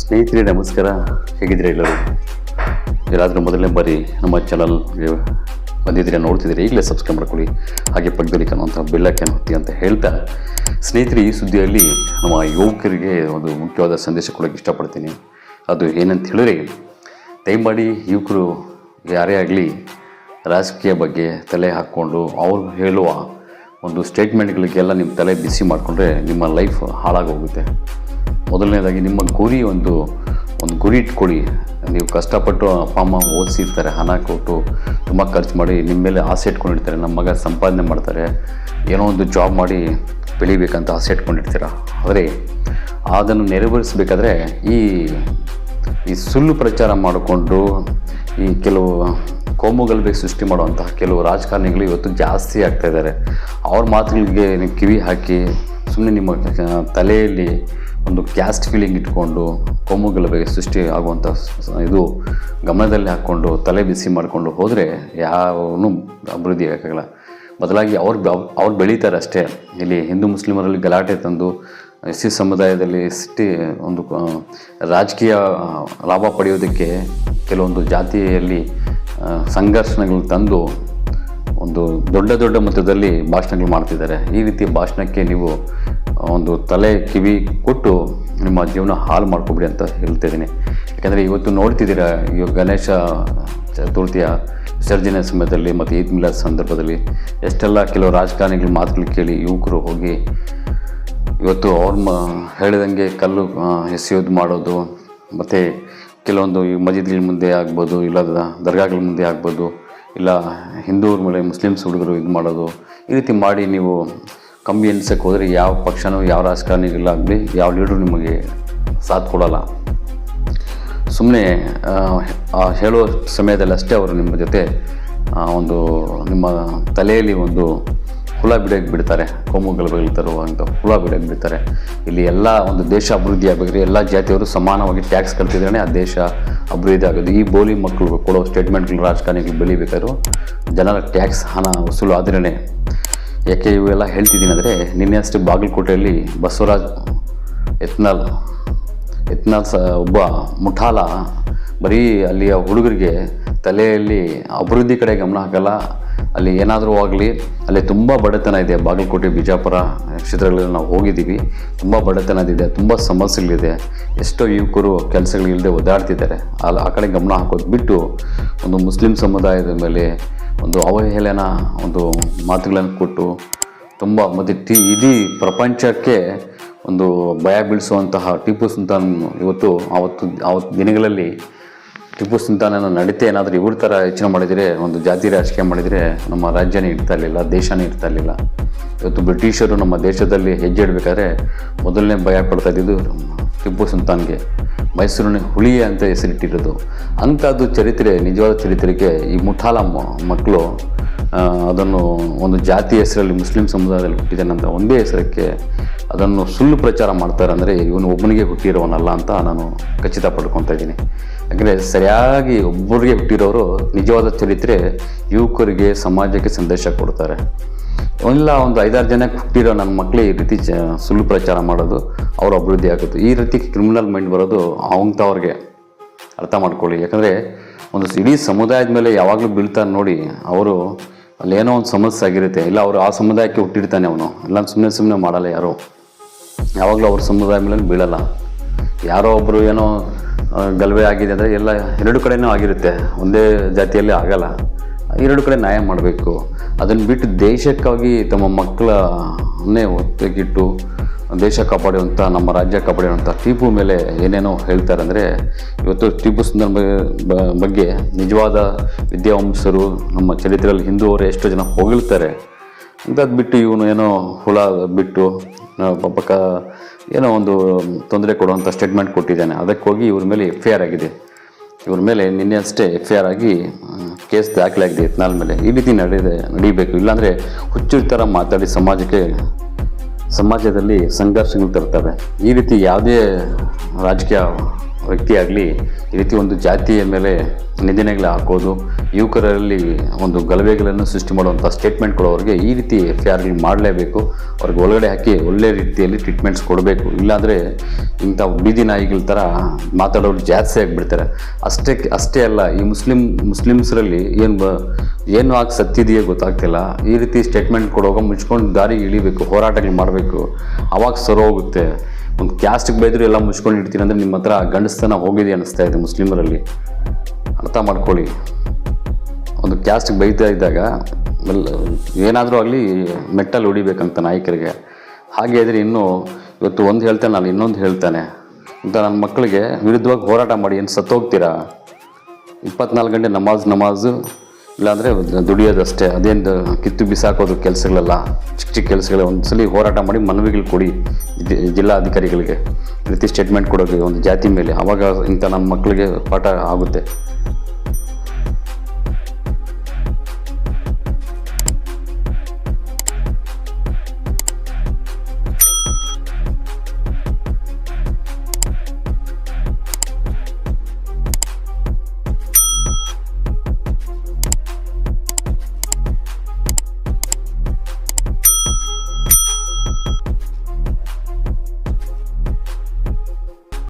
ಸ್ನೇಹಿತರೆ, ನಮಸ್ಕಾರ. ಹೇಗಿದ್ದೀರಾ ಎಲ್ಲರೂ? ಯಾರಾದರೂ ಮೊದಲನೇ ಬಾರಿ ನಮ್ಮ ಚಾನಲ್ಗೆ ಬಂದಿದ್ದೀರಾ ನೋಡ್ತಿದ್ದೀರಾ, ಈಗಲೇ ಸಬ್ಸ್ಕ್ರೈಬ್ ಮಾಡ್ಕೊಳ್ಳಿ. ಹಾಗೆ ಪಕ್ಕದಲ್ಲಿ ಕಾಣುವಂಥ ಬೆಲ್ಲಕ್ಕನ್ನು ಹೊತ್ತಿ ಅಂತ ಹೇಳ್ತಾ, ಸ್ನೇಹಿತರೆ, ಈ ಸುದ್ದಿಯಲ್ಲಿ ನಮ್ಮ ಯುವಕರಿಗೆ ಒಂದು ಮುಖ್ಯವಾದ ಸಂದೇಶ ಕೊಡೋಕ್ಕೆ ಇಷ್ಟಪಡ್ತೀನಿ. ಅದು ಏನಂತ ಹೇಳಿದ್ರೆ, ದಯಮಾಡಿ ಯುವಕರು, ಯಾರೇ ಆಗಲಿ, ರಾಜಕೀಯ ಬಗ್ಗೆ ತಲೆ ಹಾಕ್ಕೊಂಡು ಅವ್ರು ಹೇಳುವ ಒಂದು ಸ್ಟೇಟ್ಮೆಂಟ್ಗಳಿಗೆಲ್ಲ ನಿಮ್ಮ ತಲೆ ಬಿಸಿ ಮಾಡಿಕೊಂಡ್ರೆ ನಿಮ್ಮ ಲೈಫ್ ಹಾಳಾಗೋಗುತ್ತೆ. ಮೊದಲನೇದಾಗಿ ನಿಮ್ಮ ಗುರಿ ಒಂದು ಒಂದು ಗುರಿ ಇಟ್ಕೊಳ್ಳಿ. ನೀವು ಕಷ್ಟಪಟ್ಟು ಅಪ್ಪ ಅಮ್ಮ ಓದಿಸಿರ್ತಾರೆ, ಹಣ ಕೊಟ್ಟು ತುಂಬ ಖರ್ಚು ಮಾಡಿ, ನಿಮ್ಮ ಮೇಲೆ ಆಸೆ ಇಟ್ಕೊಂಡಿರ್ತಾರೆ, ನಮ್ಮ ಮಗ ಸಂಪಾದನೆ ಮಾಡ್ತಾರೆ, ಏನೋ ಒಂದು ಜಾಬ್ ಮಾಡಿ ಬೆಳಿಬೇಕಂತ ಆಸೆ ಇಟ್ಕೊಂಡಿರ್ತೀರ? ಆದರೆ, ಅದನ್ನು ನೆರವೇರಿಸಬೇಕಾದ್ರೆ ಈ ಈ ಸುಳ್ಳು ಪ್ರಚಾರ ಮಾಡಿಕೊಂಡು, ಈ ಕೆಲವು ಕೋಮುಗಲ್ಬೆ ಸೃಷ್ಟಿ ಮಾಡುವಂತಹ ಕೆಲವು ರಾಜಕಾರಣಿಗಳು ಇವತ್ತು ಜಾಸ್ತಿ ಆಗ್ತಾ ಇದ್ದಾರೆ. ಅವ್ರ ಮಾತುಗಳಿಗೆ ಕಿವಿ ಹಾಕಿ ಸುಮ್ಮನೆ ನಿಮ್ಮ ತಲೆಯಲ್ಲಿ ಒಂದು ಕ್ಯಾಸ್ಟ್ ಫೀಲಿಂಗ್ ಇಟ್ಕೊಂಡು ಬಗ್ಗೆ ಸೃಷ್ಟಿ ಆಗುವಂಥ ಇದು ಗಮನದಲ್ಲಿ ಹಾಕ್ಕೊಂಡು ತಲೆ ಬಿಸಿ ಮಾಡಿಕೊಂಡು ಹೋದರೆ ಯಾವನು ಅಭಿವೃದ್ಧಿ ಆಗೋಕ್ಕಾಗಲ್ಲ. ಬದಲಾಗಿ ಅವ್ರು ಅವ್ರು ಬೆಳೀತಾರೆ ಅಷ್ಟೇ. ಇಲ್ಲಿ ಹಿಂದೂ ಮುಸ್ಲಿಮರಲ್ಲಿ ಗಲಾಟೆ ತಂದು ಎಸ್ ಸಿ ಸಮುದಾಯದಲ್ಲಿ ಸಿಟ್ಟಿ ಒಂದು ರಾಜಕೀಯ ಲಾಭ ಪಡೆಯೋದಕ್ಕೆ ಕೆಲವೊಂದು ಜಾತಿಯಲ್ಲಿ ಸಂಘರ್ಷಣೆಗಳು ತಂದು ಒಂದು ದೊಡ್ಡ ದೊಡ್ಡ ಮಟ್ಟದಲ್ಲಿ ಭಾಷಣಗಳು ಮಾಡ್ತಿದ್ದಾರೆ. ಈ ರೀತಿ ಭಾಷಣಕ್ಕೆ ನೀವು ಒಂದು ತಲೆ ಕಿವಿ ಕೊಟ್ಟು ನಿಮ್ಮ ಜೀವನ ಹಾಳು ಮಾಡ್ಕೊಬಿಡಿ ಅಂತ ಹೇಳ್ತಿದ್ದೀನಿ ಯಾಕಂದರೆ ಇವತ್ತು ನೋಡ್ತಿದ್ದೀರಾ, ಈಗ ಗಣೇಶ ಚತುರ್ಥಿಯ ವಿಸರ್ಜನೆ ಸಮಯದಲ್ಲಿ ಮತ್ತು ಈದ್ ಮಿಲಾದ್ ಸಂದರ್ಭದಲ್ಲಿ ಎಷ್ಟೆಲ್ಲ ಕೆಲವು ರಾಜಕಾರಣಿಗಳ ಮಾತುಗಳು ಕೇಳಿ ಯುವಕರು ಹೋಗಿ ಇವತ್ತು ಅವ್ರು ಮ ಹೇಳಿದಂಗೆ ಕಲ್ಲು ಎಸೆಯೋದು ಮಾಡೋದು, ಮತ್ತು ಕೆಲವೊಂದು ಈ ಮಜಿದ್ಗಳ ಮುಂದೆ ಆಗ್ಬೋದು ಇಲ್ಲ ದರ್ಗಾಗಳ ಮುಂದೆ ಆಗ್ಬೋದು, ಇಲ್ಲ ಹಿಂದೂರ ಮೇಲೆ ಮುಸ್ಲಿಮ್ಸ್ ಹುಡುಗರು ಇದು ಮಾಡೋದು, ಈ ರೀತಿ ಮಾಡಿ ನೀವು ಕಮ್ಮಿ ಎನ್ಸಕ್ಕೆ ಹೋದರೆ ಯಾವ ಪಕ್ಷನೂ ಯಾವ ರಾಜಕಾರಣಿಗಳಾಗಲಿ ಯಾವ ಲೀಡ್ರು ನಿಮಗೆ ಸಾಥ್ ಕೊಡೋಲ್ಲ. ಸುಮ್ಮನೆ ಹೇಳೋ ಸಮಯದಲ್ಲಿ ಅಷ್ಟೇ ಅವರು ನಿಮ್ಮ ಜೊತೆ ಒಂದು ನಿಮ್ಮ ತಲೆಯಲ್ಲಿ ಒಂದು ಹುಳ ಬಿಡೋಕ್ಕೆ ಬಿಡ್ತಾರೆ, ಕೋಮು ಗಲಭೆಗಳು ತರುವಂಥ ಹುಳ ಬಿಡೋಕ್ಕೆ ಬಿಡ್ತಾರೆ. ಇಲ್ಲಿ ಎಲ್ಲ ಒಂದು ದೇಶ ಅಭಿವೃದ್ಧಿ ಆಗಬೇಕಾದ್ರೆ ಎಲ್ಲ ಜಾತಿಯವರು ಸಮಾನವಾಗಿ ಟ್ಯಾಕ್ಸ್ ಕಟ್ತಿದ್ರೆ ಆ ದೇಶ ಅಭಿವೃದ್ಧಿ ಆಗೋದು. ಈ ಬೋಲಿ ಮಕ್ಕಳು ಕೊಡೋ ಸ್ಟೇಟ್ಮೆಂಟ್ಗಳು ರಾಜಕಾರಣಿಗಳು ಬೆಳಿಬೇಕಾದ್ರು ಜನರ ಟ್ಯಾಕ್ಸ್ ಹಣ ವಸೂಲು ಆದ್ರೇ ಯಾಕೆ ಇವೆಲ್ಲ ಹೇಳ್ತಿದ್ದೀನಿ ಅಂದರೆ ನಿನ್ನೆ ಅಷ್ಟೇ ಬಾಗಲಕೋಟೆಯಲ್ಲಿ ಬಸವರಾಜ್ ಎತ್ನಾಲ್ ಎತ್ನಾಲ್ ಸ ಒಬ್ಬ ಮುಠಾಲ, ಬರೀ ಅಲ್ಲಿಯ ಹುಡುಗರಿಗೆ ತಲೆಯಲ್ಲಿ ಅಭಿವೃದ್ಧಿ ಕಡೆ ಗಮನ ಹಾಕಲ್ಲ. ಅಲ್ಲಿ ಏನಾದರೂ ಆಗಲಿ, ಅಲ್ಲಿ ತುಂಬ ಬಡತನ ಇದೆ. ಬಾಗಲಕೋಟೆ, ಬಿಜಾಪುರ ಕ್ಷೇತ್ರಗಳಲ್ಲಿ ನಾವು ಹೋಗಿದ್ದೀವಿ. ತುಂಬ ಇದೆ, ತುಂಬ ಸಮಸ್ಯೆಗಳಿದೆ. ಎಷ್ಟೋ ಯುವಕರು ಕೆಲಸಗಳಿಲ್ಲದೆ ಒದ್ದಾಡ್ತಿದ್ದಾರೆ ಅಲ್ಲಿ ಆ ಕಡೆ ಗಮನ ಹಾಕೋದು ಬಿಟ್ಟು ಒಂದು ಮುಸ್ಲಿಂ ಸಮುದಾಯದ ಮೇಲೆ ಒಂದು ಅವಹೇಳನ, ಒಂದು ಮಾತುಗಳನ್ನು ಕೊಟ್ಟು ತುಂಬ ಮತ್ತು ಟಿ ಇಡೀ ಪ್ರಪಂಚಕ್ಕೆ ಒಂದು ಭಯ ಬೀಳಿಸುವಂತಹ ಟಿಪ್ಪು ಸುಲ್ತಾನ್ ಇವತ್ತು, ಆವತ್ತು ಆವತ್ತು ದಿನಗಳಲ್ಲಿ ಟಿಪ್ಪು ಸುಲ್ತಾನನ ನಡತೆ ಏನಾದರೂ ಇವ್ರ ಥರ ಯೋಚನೆ ಮಾಡಿದರೆ, ಒಂದು ಜಾತಿ ರಾಜಕೀಯ ಮಾಡಿದರೆ ನಮ್ಮ ರಾಜ್ಯನೇ ಇರ್ತಾ ಇರಲಿಲ್ಲ ದೇಶನೇ ಇರ್ತಾ ಇರಲಿಲ್ಲ. ಇವತ್ತು ಬ್ರಿಟಿಷರು ನಮ್ಮ ದೇಶದಲ್ಲಿ ಹೆಜ್ಜೆ ಇಡಬೇಕಾದ್ರೆ ಮೊದಲನೇ ಭಯ ಪಡ್ತಾ ಇದ್ದಿದ್ದು ಟಿಪ್ಪು ಸುಲ್ತಾನ್ಗೆ. ಮೈಸೂರಿನ ಹುಳಿ ಅಂತ ಹೆಸರಿಟ್ಟಿರೋದು. ಅಂಥದ್ದು ಚರಿತ್ರೆ, ನಿಜವಾದ ಚರಿತ್ರೆಗೆ ಈ ಮುಠಾಲ ಮಕ್ಕಳು ಅದನ್ನು ಒಂದು ಜಾತಿ ಹೆಸರಲ್ಲಿ, ಮುಸ್ಲಿಂ ಸಮುದಾಯದಲ್ಲಿ ಹುಟ್ಟಿದ್ದಾನಂತ ಒಂದೇ ಹೆಸರಕ್ಕೆ ಅದನ್ನು ಸುಳ್ಳು ಪ್ರಚಾರ ಮಾಡ್ತಾರೆ ಅಂದರೆ ಇವನು ಒಬ್ಬನಿಗೆ ಹುಟ್ಟಿರೋವನಲ್ಲ ಅಂತ ನಾನು ಖಚಿತ ಪಡ್ಕೊತಾ ಇದ್ದೀನಿ. ಯಾಕಂದರೆ ಸರಿಯಾಗಿ ಒಬ್ಬರಿಗೆ ಹುಟ್ಟಿರೋರು ನಿಜವಾದ ಚರಿತ್ರೆ ಯುವಕರಿಗೆ, ಸಮಾಜಕ್ಕೆ ಸಂದೇಶ ಕೊಡ್ತಾರೆ. ಇಲ್ಲ, ಒಂದು ಐದಾರು ಜನಕ್ಕೆ ಹುಟ್ಟಿರೋ ನನ್ನ ಮಕ್ಕಳೇ ಈ ರೀತಿ ಸುಳ್ಳು ಪ್ರಚಾರ ಮಾಡೋದು ಅವ್ರ ಅಭಿವೃದ್ಧಿ ಆಗುತ್ತೆ. ಈ ರೀತಿ ಕ್ರಿಮಿನಲ್ ಮೈಂಡ್ ಬರೋದು ಅವಂಥವ್ರಿಗೆ ಅರ್ಥ ಮಾಡ್ಕೊಳ್ಳಿ. ಯಾಕಂದರೆ ಒಂದು ಇಡೀ ಸಮುದಾಯದ ಮೇಲೆ ಯಾವಾಗಲೂ ಬೀಳ್ತಾರೆ ನೋಡಿ ಅವರು ಅಲ್ಲೇನೋ ಒಂದು ಸಮಸ್ಯೆ ಆಗಿರುತ್ತೆ. ಇಲ್ಲ, ಅವರು ಆ ಸಮುದಾಯಕ್ಕೆ ಹುಟ್ಟಿರ್ತಾನೆ ಅವನು. ಇಲ್ಲ ಸುಮ್ಮನೆ ಸುಮ್ಮನೆ ಮಾಡಲ್ಲ ಯಾರು. ಯಾವಾಗಲೂ ಅವ್ರ ಸಮುದಾಯ ಮೇಲೆ ಬೀಳಲ್ಲ. ಯಾರೋ ಒಬ್ಬರು ಏನೋ ಗಲಭೆ ಆಗಿದೆ ಅಂದರೆ ಎಲ್ಲ ಎರಡು ಕಡೆನೂ ಆಗಿರುತ್ತೆ. ಒಂದೇ ಜಾತಿಯಲ್ಲಿ ಆಗಲ್ಲ. ಎರಡು ಕಡೆ ನ್ಯಾಯ ಮಾಡಬೇಕು. ಅದನ್ನು ಬಿಟ್ಟು ದೇಶಕ್ಕಾಗಿ ತಮ್ಮ ಮಕ್ಕಳನ್ನೇ ಒತ್ತಿಗಿಟ್ಟು ದೇಶ ಕಾಪಾಡುವಂಥ ನಮ್ಮ ರಾಜ್ಯ ಕಾಪಾಡುವಂಥ ಟಿಪ್ಪು ಮೇಲೆ ಏನೇನೋ ಹೇಳ್ತಾರೆ ಅಂದರೆ, ಇವತ್ತು ಟಿಪ್ಪು ಸುಲ್ತಾನ್ ಬಗ್ಗೆ- ನಿಜವಾದ ವಿದ್ಯಾವಂಸರು ನಮ್ಮ ಚರಿತ್ರೆಯಲ್ಲಿ ಹಿಂದೂವರು ಎಷ್ಟೋ ಜನ ಹೊಗಳ್ತಾರೆ. ಅಂಥದ್ದು ಬಿಟ್ಟು ಇವನು ಏನೋ ಹುಳ ಬಿಟ್ಟು ಪಕ್ಕ ಏನೋ ಒಂದು ತೊಂದರೆ ಕೊಡುವಂಥ ಸ್ಟೇಟ್ಮೆಂಟ್ ಕೊಟ್ಟಿದ್ದಾನೆ. ಅದಕ್ಕೆ ಹೋಗಿ ಇವ್ರ ಮೇಲೆ ಎಫ್ ಆಗಿದೆ. ಇವ್ರ ಮೇಲೆ ನಿನ್ನೆ ಅಷ್ಟೇ ಎಫ್ ಆಗಿ ಕೇಸ್ ದಾಖಲಾಗಿದೆ ಇತ್ನಾಲ್ ಮೇಲೆ. ಈ ರೀತಿ ನಡೆಯದೆ ನಡೀಬೇಕು. ಇಲ್ಲಾಂದರೆ ಹುಚ್ಚು ಥರ ಮಾತಾಡಿ ಸಮಾಜಕ್ಕೆ, ಸಮಾಜದಲ್ಲಿ ಸಂಘರ್ಷಗಳು ತರ್ತವೆ. ಈ ರೀತಿ ಯಾವುದೇ ರಾಜಕೀಯ ವ್ಯಕ್ತಿ ಆಗಲಿ, ಈ ರೀತಿ ಒಂದು ಜಾತಿಯ ಮೇಲೆ ನಿಂದನೆಗಳು ಹಾಕೋದು, ಯುವಕರಲ್ಲಿ ಒಂದು ಗಲಭೆಗಳನ್ನು ಸೃಷ್ಟಿ ಮಾಡುವಂಥ ಸ್ಟೇಟ್ಮೆಂಟ್ ಕೊಡೋರಿಗೆ ಈ ರೀತಿ ಎಫ್ ಐ ಆರ್ಗಳು ಮಾಡಲೇಬೇಕು. ಅವ್ರಿಗೆ ಒಳಗಡೆ ಹಾಕಿ ಒಳ್ಳೆ ರೀತಿಯಲ್ಲಿ ಟ್ರೀಟ್ಮೆಂಟ್ಸ್ ಕೊಡಬೇಕು. ಇಲ್ಲಾಂದರೆ ಇಂಥ ಬೀದಿ ನಾಯಿಗಳ ಥರ ಮಾತಾಡೋರು ಜಾಸ್ತಿ ಆಗಿಬಿಡ್ತಾರೆ. ಅಷ್ಟೇ ಅಷ್ಟೇ ಅಲ್ಲ, ಈ ಮುಸ್ಲಿಂ, ಮುಸ್ಲಿಮ್ಸ್ರಲ್ಲಿ ಏನು ಬ, ಏನು ಆಗಿ ಸತ್ತಿದೆಯೋ ಗೊತ್ತಾಗ್ತಿಲ್ಲ. ಈ ರೀತಿ ಸ್ಟೇಟ್ಮೆಂಟ್ ಕೊಡುವಾಗ ಮುಚ್ಕೊಂಡು ದಾರಿಗೆ ಇಳಿಬೇಕು, ಹೋರಾಟಗಳು ಮಾಡಬೇಕು. ಅವಾಗ ಹೋಗುತ್ತೆ. ಒಂದು ಕ್ಯಾಸ್ಟಿಗೆ ಬೈದ್ರು ಎಲ್ಲ ಮುಚ್ಕೊಂಡು ಇಡ್ತೀನಿ ಅಂದರೆ ನಿಮ್ಮ ಹತ್ರ ಗಂಡಸ್ತನ ಹೋಗಿದೆ ಅನ್ನಿಸ್ತಾ ಇದೆ ಮುಸ್ಲಿಮರಲ್ಲಿ. ಅರ್ಥ ಮಾಡ್ಕೊಳ್ಳಿ. ಒಂದು ಕ್ಯಾಸ್ಟಿಗೆ ಬೈತಾ ಇದ್ದಾಗ ಏನಾದರೂ ಆಗಲಿ ಮೆಟ್ಟಲ್ಲಿ ಹೊಡಿಬೇಕಂತ ನಾಯಕರಿಗೆ. ಹಾಗೆ ಇದ್ರೆ ಇನ್ನೂ ಇವತ್ತು ಒಂದು ಹೇಳ್ತಾನೆ, ನಾನು ಇನ್ನೊಂದು ಹೇಳ್ತಾನೆ. ಅಂತ ನನ್ನ ಮಕ್ಕಳಿಗೆ ವಿರುದ್ಧವಾಗಿ ಹೋರಾಟ ಮಾಡಿ ಏನು ಸತ್ತೋಗ್ತೀರಾ? ಇಪ್ಪತ್ನಾಲ್ಕು ಗಂಟೆ ನಮಾಜ್, ನಮಾಜು. ಇಲ್ಲಾಂದರೆ ದುಡಿಯೋದಷ್ಟೇ, ಅದೇನು ಕಿತ್ತು ಬಿಸಾಕೋದು ಕೆಲಸಗಳೆಲ್ಲ ಚಿಕ್ಕ ಚಿಕ್ಕ ಕೆಲಸಗಳೇ ಸಲ ಹೋರಾಟ ಮಾಡಿ ಮನವಿಗಳು ಕೊಡಿ ಜಿಲ್ಲಾಧಿಕಾರಿಗಳಿಗೆ ರೀತಿ ಸ್ಟೇಟ್ಮೆಂಟ್ ಕೊಡೋದು ಒಂದು ಜಾತಿ ಮೇಲೆ. ಆವಾಗ ಇಂಥ ನಮ್ಮ ಮಕ್ಕಳಿಗೆ ಪಾಠ ಆಗುತ್ತೆ.